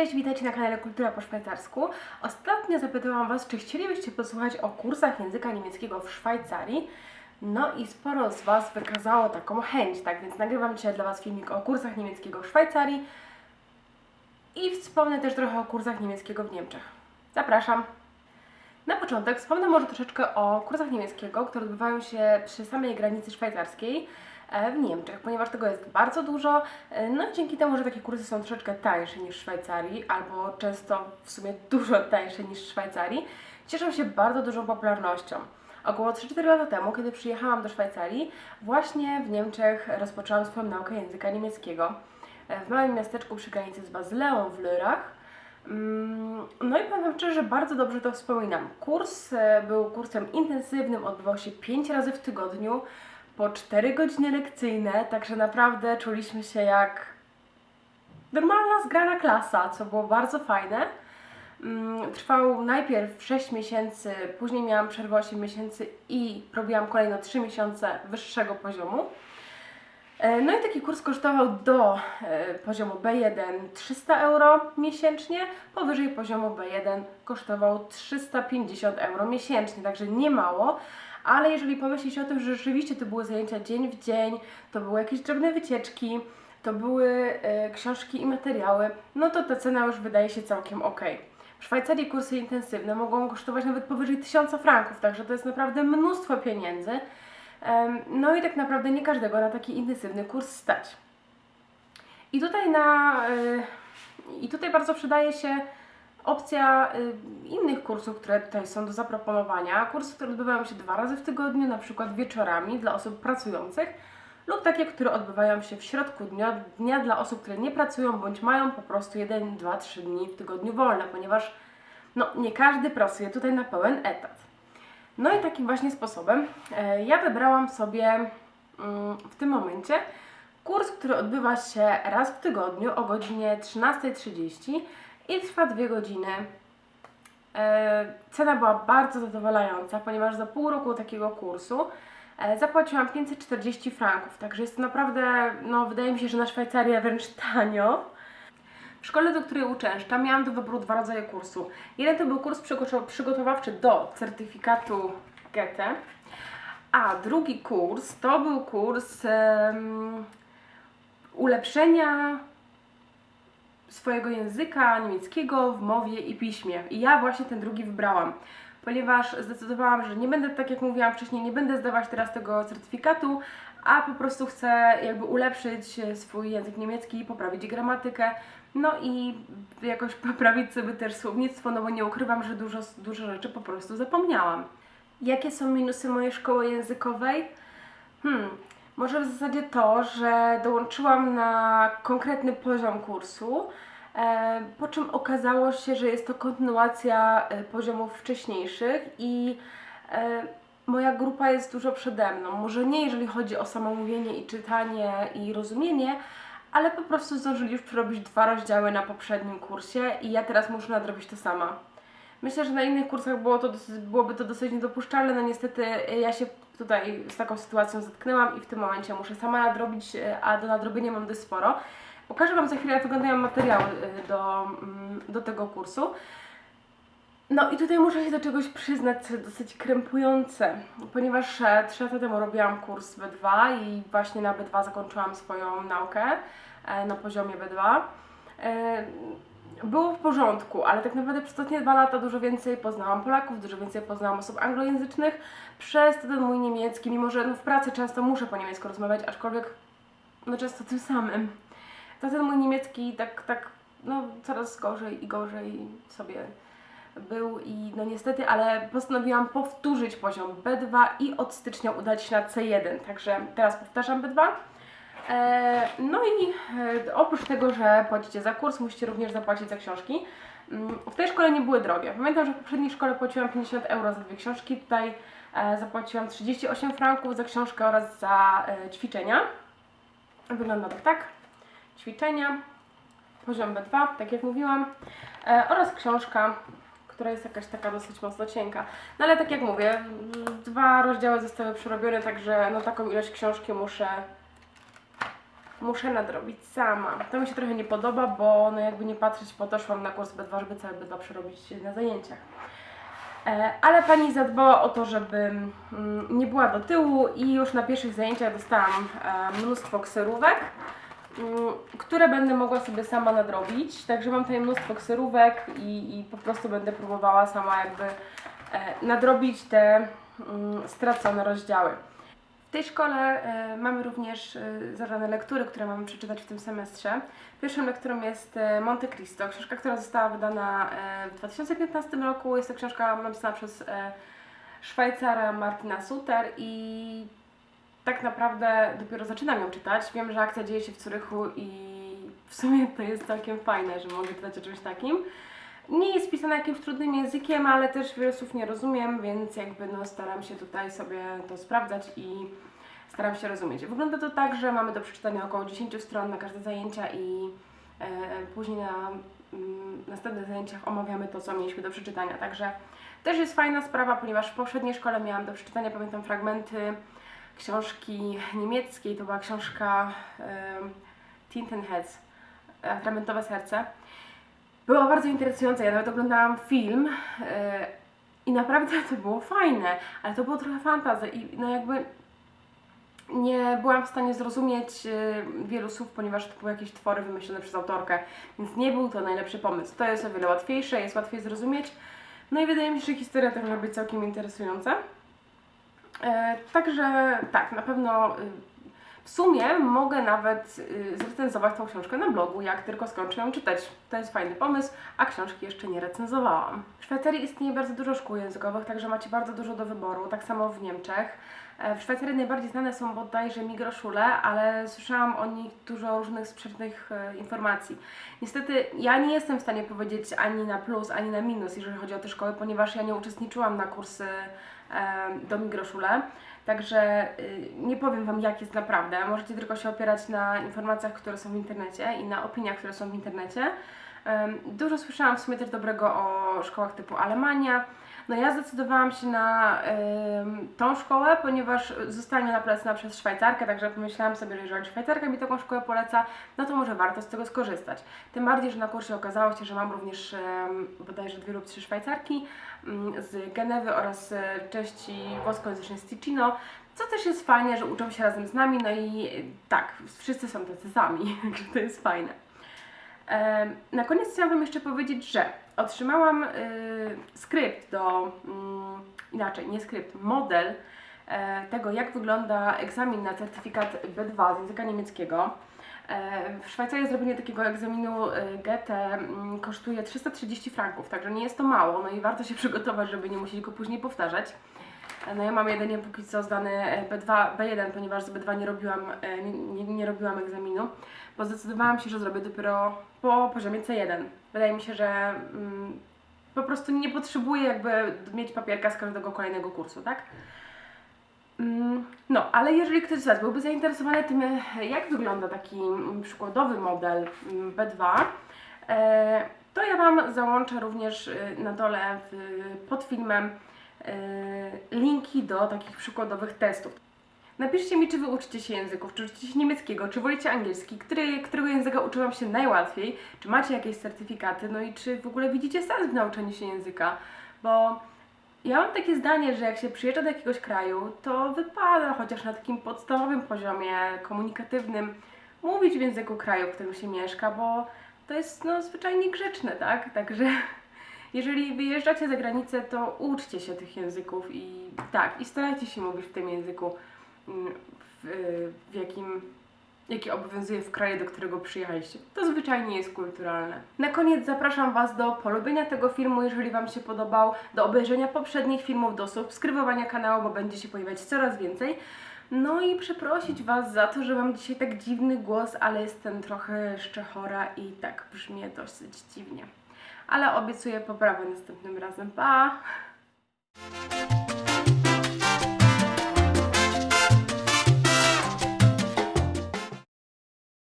Cześć, witajcie na kanale Kultura po szwajcarsku. Ostatnio zapytałam Was, czy chcielibyście posłuchać o kursach języka niemieckiego w Szwajcarii. No i sporo z Was wykazało taką chęć, tak więc nagrywam dzisiaj dla Was filmik o kursach niemieckiego w Szwajcarii i wspomnę też trochę o kursach niemieckiego w Niemczech. Zapraszam! Na początek wspomnę może troszeczkę o kursach niemieckiego, które odbywają się przy samej granicy szwajcarskiej w Niemczech, ponieważ tego jest bardzo dużo. e, No i dzięki temu, że takie kursy są troszeczkę tańsze niż w Szwajcarii, albo często w sumie dużo tańsze niż w Szwajcarii, cieszą się bardzo dużą popularnością. Około 3-4 lata temu, kiedy przyjechałam do Szwajcarii, właśnie w Niemczech rozpoczęłam swoją naukę języka niemieckiego e, w małym miasteczku przy granicy z Bazyleą w Lyrach. Mm, No i powiem szczerze, że bardzo dobrze to wspominam. Kurs e, był kursem intensywnym, odbywał się 5 razy w tygodniu, po 4 godziny lekcyjne, także naprawdę czuliśmy się jak normalna, zgrana klasa, co było bardzo fajne. Mm, Trwał najpierw 6 miesięcy, później miałam przerwę 8 miesięcy i robiłam kolejno 3 miesiące wyższego poziomu. E, No i taki kurs kosztował do e, poziomu B1 300 euro miesięcznie, powyżej poziomu B1 kosztował 350 euro miesięcznie, także nie mało. Ale jeżeli pomyślisz o tym, że rzeczywiście to były zajęcia dzień w dzień, to były jakieś drobne wycieczki, to były e, książki i materiały, no to ta cena już wydaje się całkiem ok. W Szwajcarii kursy intensywne mogą kosztować nawet powyżej 1000 franków, także to jest naprawdę mnóstwo pieniędzy. No i tak naprawdę nie każdego na taki intensywny kurs stać. I tutaj na y, i tutaj bardzo przydaje się opcja y, innych kursów, które tutaj są do zaproponowania. Kursy, które odbywają się dwa razy w tygodniu, na przykład wieczorami dla osób pracujących, lub takie, które odbywają się w środku dnia, dnia dla osób, które nie pracują bądź mają po prostu 1, 2, 3 dni w tygodniu wolne, ponieważ no, nie każdy pracuje tutaj na pełen etat. No i takim właśnie sposobem e, ja wybrałam sobie mm, w tym momencie kurs, który odbywa się raz w tygodniu o godzinie 13.30 i trwa dwie godziny. E, Cena była bardzo zadowalająca, ponieważ za pół roku takiego kursu e, zapłaciłam 540 franków, także jest to naprawdę, no wydaje mi się, że na Szwajcarię wręcz tanio. W szkole, do której uczęszczam, miałam do wyboru dwa rodzaje kursu. Jeden to był kurs przygotow- przygotowawczy do certyfikatu Goethe, a drugi kurs to był kurs em, ulepszenia swojego języka niemieckiego w mowie i piśmie. I ja właśnie ten drugi wybrałam, ponieważ zdecydowałam, że nie będę, tak jak mówiłam wcześniej, nie będę zdawać teraz tego certyfikatu, a po prostu chcę jakby ulepszyć swój język niemiecki, poprawić gramatykę, no i jakoś poprawić sobie też słownictwo, no bo nie ukrywam, że dużo, dużo rzeczy po prostu zapomniałam. Jakie są minusy mojej szkoły językowej? Hmm, może w zasadzie to, że dołączyłam na konkretny poziom kursu, e, po czym okazało się, że jest to kontynuacja e, poziomów wcześniejszych i e, moja grupa jest dużo przede mną. Może nie jeżeli chodzi o samo mówienie i czytanie i rozumienie, ale po prostu zdążyli już przerobić dwa rozdziały na poprzednim kursie i ja teraz muszę nadrobić to sama. Myślę, że na innych kursach było to dosyć, byłoby to dosyć niedopuszczalne, no niestety y, ja się tutaj z taką sytuacją zetknęłam i w tym momencie muszę sama nadrobić, y, a do nadrobienia mam dość sporo. Pokażę Wam za chwilę, jak wyglądają materiały y, do, mm, do tego kursu. No i tutaj muszę się do czegoś przyznać, co dosyć krępujące, ponieważ e, trzy lata temu robiłam kurs B2 i właśnie na B2 zakończyłam swoją naukę e, na poziomie B2. Było w porządku, ale tak naprawdę przez ostatnie dwa lata dużo więcej poznałam Polaków, dużo więcej poznałam osób anglojęzycznych przez ten mój niemiecki, mimo że no, w pracy często muszę po niemiecku rozmawiać, aczkolwiek no często tym samym. To ten mój niemiecki tak, tak no coraz gorzej i gorzej sobie był i no niestety, ale postanowiłam powtórzyć poziom B2 i od stycznia udać się na C1, także teraz powtarzam B2. E, no i e, oprócz tego, że płacicie za kurs, musicie również zapłacić za książki. Mm, W tej szkole nie były drogie. Pamiętam, że w poprzedniej szkole płaciłam 50 euro za dwie książki, tutaj e, zapłaciłam 38 franków za książkę oraz za ćwiczenia. Wygląda to tak. Ćwiczenia, poziom B2, tak jak mówiłam, oraz książka, która jest jakaś taka dosyć mocno cienka. No ale tak jak mówię, dwa rozdziały zostały przerobione, także no taką ilość książki muszę muszę nadrobić sama. To mi się trochę nie podoba, bo no jakby nie patrzeć po to szłam na kurs B2, żeby całe B2 przerobić na zajęciach. E, Ale pani zadbała o to, żeby mm, nie była do tyłu i już na pierwszych zajęciach dostałam e, mnóstwo kserówek, mm, które będę mogła sobie sama nadrobić. Także mam tutaj mnóstwo kserówek i, i po prostu będę próbowała sama jakby e, nadrobić te mm, stracone rozdziały. W tej szkole e, mamy również e, zadane lektury, które mamy przeczytać w tym semestrze. Pierwszą lekturą jest e, Monte Cristo, książka, która została wydana w 2015 roku. Jest to książka napisana przez Szwajcara Martina Suter i tak naprawdę dopiero zaczynam ją czytać. Wiem, że akcja dzieje się w Curychu i w sumie to jest całkiem fajne, że mogę czytać o czymś takim. Nie jest pisana jakimś trudnym językiem, ale też wiele słów nie rozumiem, więc jakby no staram się tutaj sobie to sprawdzać i staram się rozumieć. Wygląda to tak, że mamy do przeczytania około 10 stron na każde zajęcia i e, później na mm, następnych zajęciach omawiamy to, co mieliśmy do przeczytania. Także też jest fajna sprawa, ponieważ w poprzedniej szkole miałam do przeczytania, pamiętam, fragmenty książki niemieckiej. To była książka um, Tintenheads, Atramentowe serce. Była bardzo interesująca, ja nawet oglądałam film e, i naprawdę to było fajne, ale to było trochę fantazja i no jakby nie byłam w stanie zrozumieć e, wielu słów, ponieważ to były jakieś twory wymyślone przez autorkę, więc nie był to najlepszy pomysł. To jest o wiele łatwiejsze, jest łatwiej zrozumieć. No i wydaje mi się, że historia też może być całkiem interesująca. E, także tak, na pewno y, w sumie mogę nawet y, zrecenzować tą książkę na blogu, jak tylko skończę ją czytać. To jest fajny pomysł, a książki jeszcze nie recenzowałam. W Szwajcarii istnieje bardzo dużo szkół językowych, także macie bardzo dużo do wyboru, tak samo w Niemczech. E, W Szwajcarii najbardziej znane są bodajże migroszule, ale słyszałam o nich dużo różnych sprzecznych e, informacji. Niestety ja nie jestem w stanie powiedzieć ani na plus, ani na minus, jeżeli chodzi o te szkoły, ponieważ ja nie uczestniczyłam na kursy e, do migroszule. Także y, nie powiem Wam, jak jest naprawdę. Możecie tylko się opierać na informacjach, które są w internecie i na opiniach, które są w internecie. Dużo słyszałam w sumie też dobrego o szkołach typu Alemania. No ja zdecydowałam się na tą szkołę, ponieważ została mi ona polecona przez Szwajcarkę, także pomyślałam sobie, że jeżeli Szwajcarka mi taką szkołę poleca, no to może warto z tego skorzystać. Tym bardziej, że na kursie okazało się, że mam również bodajże dwie lub trzy Szwajcarki mm, z Genewy oraz e, części włoskojęzycznej z Ticino, co też jest fajne, że uczą się razem z nami, no i e, tak, wszyscy są tacy sami, także to jest fajne. Na koniec chciałam Wam jeszcze powiedzieć, że otrzymałam y, skrypt do, mm, inaczej, nie skrypt, model e, tego, jak wygląda egzamin na certyfikat B2 z języka niemieckiego. E, W Szwajcarii zrobienie takiego egzaminu e, GT mm, kosztuje 330 franków, także nie jest to mało, no i warto się przygotować, żeby nie musieć go później powtarzać. E, No ja mam jedynie póki co zdany e, B2, B1, ponieważ z B2 nie robiłam, e, nie, nie, robiłam egzaminu, bo zdecydowałam się, że zrobię dopiero po poziomie C1. Wydaje mi się, że mm, po prostu nie potrzebuję jakby mieć papierka z każdego kolejnego kursu, tak? Mm, No, ale jeżeli ktoś z Was byłby zainteresowany tym, e, jak wygląda taki mm, przykładowy model mm, B2, e, to ja Wam załączę również e, na dole pod filmem e, linki do takich przykładowych testów. Napiszcie mi, czy Wy uczycie się języków, czy uczycie się niemieckiego, czy wolicie angielski, który, którego języka uczyłam się najłatwiej, czy macie jakieś certyfikaty, no i czy w ogóle widzicie sens w nauczeniu się języka, bo ja mam takie zdanie, że jak się przyjeżdża do jakiegoś kraju, to wypada chociaż na takim podstawowym poziomie komunikatywnym mówić w języku kraju, w którym się mieszka, bo to jest no, zwyczajnie grzeczne, tak? Także jeżeli wyjeżdżacie za granicę, to uczcie się tych języków i tak, i starajcie się mówić w tym języku, mm, w, w jakim jaki obowiązuje w kraju, do którego przyjechaliście. To zwyczajnie jest kulturalne. Na koniec zapraszam Was do polubienia tego filmu, jeżeli Wam się podobał, do obejrzenia poprzednich filmów, do subskrybowania kanału, bo będzie się pojawiać coraz więcej. No i przeprosić Was za to, że mam dzisiaj tak dziwny głos, ale jestem trochę jeszcze chora i tak brzmię dosyć dziwnie. Ale obiecuję poprawę następnym razem. Pa!